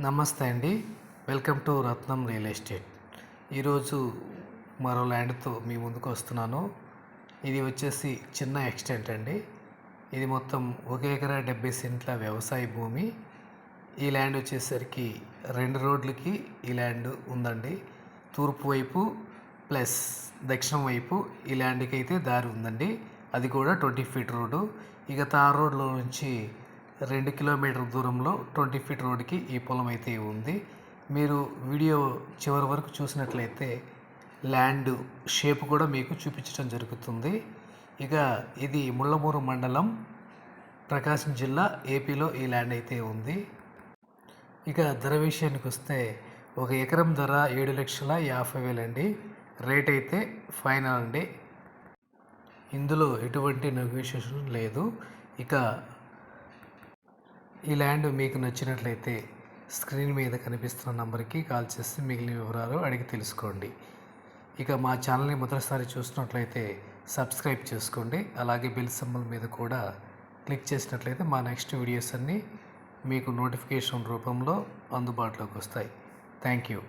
నమస్తే అండి. Welcome to Ratnam real estate. ఈరోజు మరో ల్యాండ్తో మీ ముందుకు వస్తున్నాను. ఇది వచ్చేసి చిన్న ఎక్స్టెంట్ అండి. ఇది మొత్తం ఒక ఎకరా డెబ్బై సెంట్ల వ్యవసాయ భూమి. ఈ ల్యాండ్ వచ్చేసరికి రెండు రోడ్లకి ఈ ల్యాండ్ ఉందండి. తూర్పు వైపు ప్లస్ దక్షిణం వైపు ఈ ల్యాండ్కి అయితే దారి ఉందండి. అది కూడా ట్వంటీ ఫీట్ రోడ్డు. ఇక తార్ రోడ్లో నుంచి రెండు కిలోమీటర్ దూరంలో ట్వంటీ ఫీట్ రోడ్డుకి ఈ పొలం అయితే ఉంది. మీరు వీడియో చివరి వరకు చూసినట్లయితే ల్యాండ్ షేప్ కూడా మీకు చూపించడం జరుగుతుంది. ఇక ఇది ముళ్ళమూరు మండలం ప్రకాశం జిల్లా ఏపీలో ఈ ల్యాండ్ అయితే ఉంది. ఇక ధర విషయానికి వస్తే ఒక ఎకరం ధర ఏడు లక్షల యాభై వేలండి రేట్ అయితే ఫైనల్ అండి. ఇందులో ఎటువంటి నెగోషియేషన్ లేదు. ఇక ఈ ల్యాండ్ మీకు నచ్చినట్లయితే స్క్రీన్ మీద కనిపిస్తున్న నంబర్కి కాల్ చేసి మిగిలిన వివరాలు అడిగి తెలుసుకోండి. ఇక మా ఛానల్ని మొదటిసారి చూసినట్లయితే సబ్స్క్రైబ్ చేసుకోండి. అలాగే బెల్ సింబల్ మీద కూడా క్లిక్ చేసినట్లయితే మా నెక్స్ట్ వీడియోస్ అన్నీ మీకు నోటిఫికేషన్ రూపంలో అందుబాటులోకి వస్తాయి. Thank you.